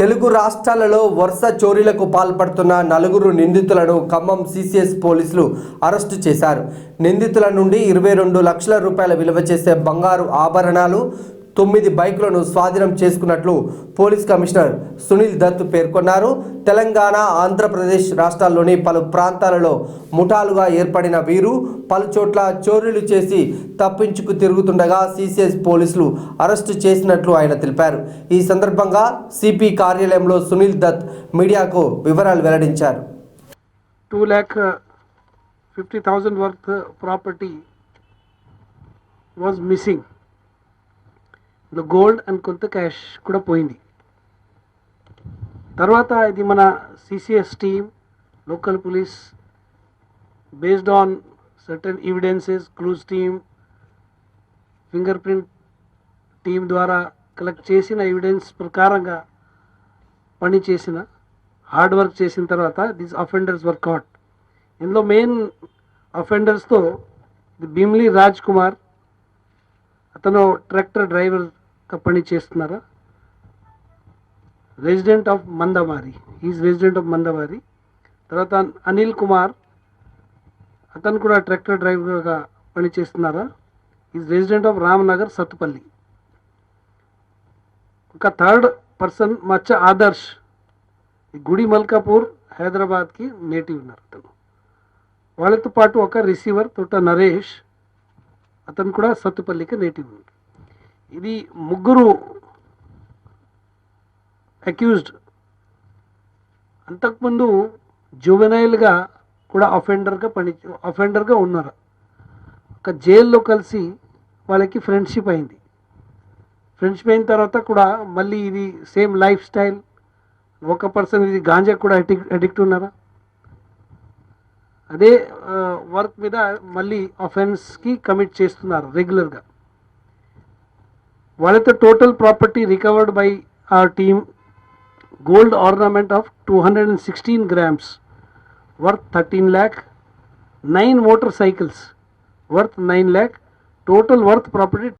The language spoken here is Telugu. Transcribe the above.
తెలుగు రాష్ట్రాలలో వరుస చోరీలకు పాల్పడుతున్న నలుగురు నిందితులను ఖమ్మం సిసిఎస్ పోలీసులు అరెస్టు చేశారు. నిందితుల నుండి ఇరవై రెండు లక్షల రూపాయల విలువ చేసే బంగారు ఆభరణాలు తొమ్మిది బైకులను స్వాధీనం చేసుకున్నట్లు పోలీస్ కమిషనర్ సునీల్ దత్ పేర్కొన్నారు. తెలంగాణ ఆంధ్రప్రదేశ్ రాష్ట్రాల్లోని పలు ప్రాంతాలలో ముఠాలుగా ఏర్పడిన వీరు పలు చోట్ల చోరీలు చేసి తప్పించుకు తిరుగుతుండగా సిసిఎస్ పోలీసులు అరెస్టు చేసినట్లు ఆయన తెలిపారు. ఈ సందర్భంగా సిపి కార్యాలయంలో సునీల్ దత్ మీడియాకు వివరాలు వెల్లడించారు. Two lakh fifty thousand worth property was missing. ఇందులో గోల్డ్ అండ్ కొంత క్యాష్ కూడా పోయింది. తర్వాత ఇది మన CCS team local police based on certain evidences clues team fingerprint team ద్వారా కలెక్ట్ చేసిన ఎవిడెన్స్ ప్రకారంగా పని చేసిన హార్డ్ వర్క్ చేసిన తర్వాత దీస్ అఫెండర్స్ వర్ కాట్ ఇందులో మెయిన్ అఫెండర్స్తో భీమ్లీ రాజ్ కుమార్ అతను ట్రాక్టర్ డ్రైవర్ పని చేస్తున్నారా? Resident of Mandamarri is resident of Mandamarri తర్వాత అనిల్ కుమార్ అతను కూడా ట్రాక్టర్ డ్రైవర్గా పని చేస్తున్నారా is resident of Ramnagar Sathupally ఒక థర్డ్ పర్సన్ మచ్చ ఆదర్శ్ గుడి మల్కాపూర్ హైదరాబాద్కి నేటివ్ ఉన్నారు అతను. వాళ్ళతో పాటు ఒక రిసీవర్ తోట నరేష్. అతను కూడా సత్తుపల్లికి నేటివ్ ఉన్నారు. ఇది ముగ్గురు అక్యూజ్డ్ అంతకుముందు జువెనైల్గా కూడా అఫెండర్గా పని అఫెండర్గా ఉన్నారు. ఒక జైల్లో కలిసి వాళ్ళకి ఫ్రెండ్షిప్ అయింది. ఫ్రెండ్షిప్ అయిన తర్వాత కూడా మళ్ళీ ఇది సేమ్ లైఫ్ స్టైల్ ఒక పర్సన్ ఇది గాంజా కూడా అడిక్ట్ అడిక్ట్ ఉన్నారా? అదే వర్క్ మీద మళ్ళీ అఫెన్స్కి కమిట్ చేస్తున్నారు రెగ్యులర్గా What is the total property recovered by our team, gold ornament of 216 grams worth 13 lakh, 9 motorcycles worth 9 lakh, total worth property